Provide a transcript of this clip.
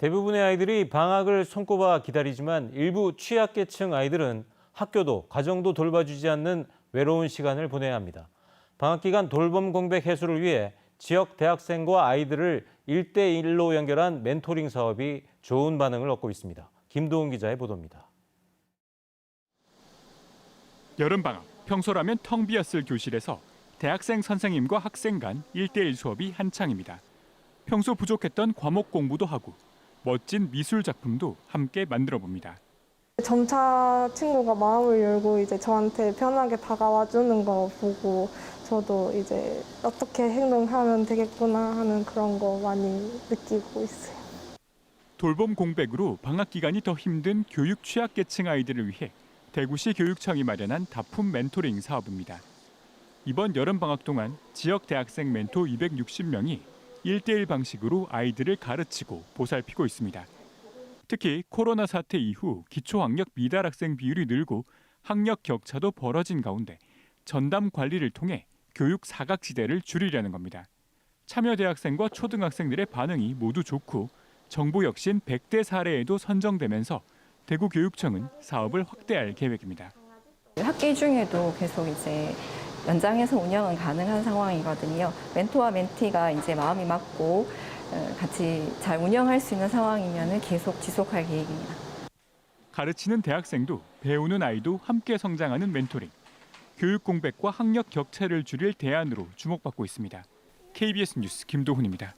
대부분의 아이들이 방학을 손꼽아 기다리지만 일부 취약계층 아이들은 학교도 가정도 돌봐주지 않는 외로운 시간을 보내야 합니다. 방학 기간 돌봄 공백 해소를 위해 지역 대학생과 아이들을 일대일로 연결한 멘토링 사업이 좋은 반응을 얻고 있습니다. 김도훈 기자의 보도입니다. 여름방학, 평소라면 텅 비었을 교실에서 대학생 선생님과 학생 간일대일 수업이 한창입니다. 평소 부족했던 과목 공부도 하고 멋진 미술 작품도 함께 만들어 봅니다. 점차 친구가 마음을 열고 이제 저한테 편하게 다가와 주는 거 보고 저도 이제 어떻게 행동하면 되겠구나 하는 그런 거 많이 느끼고 있어요. 돌봄 공백으로 방학 기간이 더 힘든 교육 취약계층 아이들을 위해 대구시 교육청이 마련한 다품 멘토링 사업입니다. 이번 여름 방학 동안 지역 대학생 멘토 260명이 일대일 방식으로 아이들을 가르치고 보살피고 있습니다. 특히 코로나 사태 이후 기초학력 미달 학생 비율이 늘고 학력 격차도 벌어진 가운데 전담 관리를 통해 교육 사각지대를 줄이려는 겁니다. 참여 대학생과 초등학생들의 반응이 모두 좋고 정보 혁신 100대 사례에도 선정되면서 대구교육청은 사업을 확대할 계획입니다. 학기 중에도 계속 이제 연장해서 운영은 가능한 상황이거든요. 멘토와 멘티가 이제 마음이 맞고 어, 같이 잘 운영할 수 있는 상황이면 계속 지속할 계획입니다. 가르치는 대학생도 배우는 아이도 함께 성장하는 멘토링. 교육 공백과 학력 격차를 줄일 대안으로 주목받고 있습니다. KBS 뉴스 김도훈입니다.